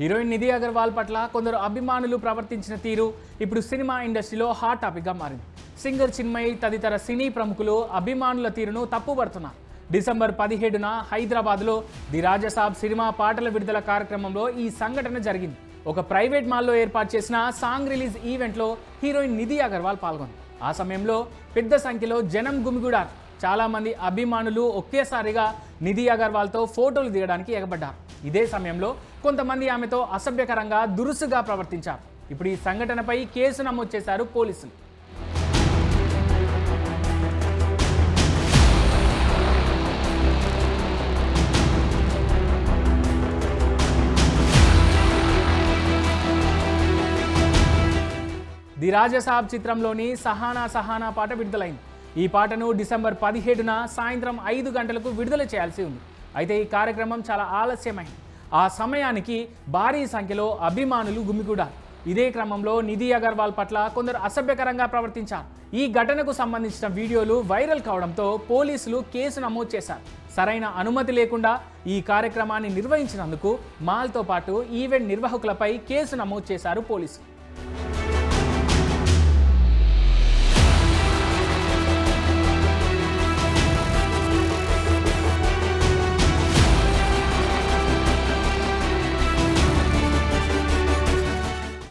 Heroine Nidhi Agarwal పట్ల కొందరు అభిమానులు ప్రవర్తించిన తీరు ఇప్పుడు సినిమా ఇండస్ట్రీలో హాట్ టాపిక్గా మారింది. సింగర్ చిన్మయి తదితర సినీ ప్రముఖులు అభిమానుల తీరును తప్పుపడుతున్నారు డిసెంబర్ పదిహేడున హైదరాబాద్లో ది రాజసాబ్ సినిమా పాటల విడుదల కార్యక్రమంలో ఈ సంఘటన జరిగింది. ఒక ప్రైవేట్ మాల్లో ఏర్పాటు చేసిన సాంగ్ రిలీజ్ ఈవెంట్లో హీరోయిన్ నిధి అగర్వాల్ పాల్గొంది. ఆ సమయంలో పెద్ద సంఖ్యలో జనం గుమిగూడారు. చాలామంది అభిమానులు ఒకేసారిగా నిధి అగర్వాల్తో ఫోటోలు దిగడానికి ఎగబడ్డారు. ఇదే సమయంలో కొంతమంది ఆమెతో అసభ్యకరంగా దురుసుగా ప్రవర్తించారు. ఇప్పుడు ఈ సంఘటనపై కేసు నమోదు చేశారు పోలీసులు. ది రాజసాబ్ చిత్రంలోని సహానా సహానా పాట విడుదలైంది. ఈ పాటను డిసెంబర్ పదిహేడున సాయంత్రం ఐదు గంటలకు విడుదల చేయాల్సి ఉంది. అయితే ఈ కార్యక్రమం చాలా ఆలస్యమైంది. ఆ సమయానికి భారీ సంఖ్యలో అభిమానులు గుమిగూడారు. ఇదే క్రమంలో నిధి అగర్వాల్ పట్ల కొందరు అసభ్యకరంగా ప్రవర్తించారు. ఈ ఘటనకు సంబంధించిన వీడియోలు వైరల్ కావడంతో పోలీసులు కేసు నమోదు చేశారు. సరైన అనుమతి లేకుండా ఈ కార్యక్రమాన్ని నిర్వహించినందుకు మాల్తో పాటు ఈవెంట్ నిర్వాహకులపై కేసు నమోదు చేశారు పోలీసులు.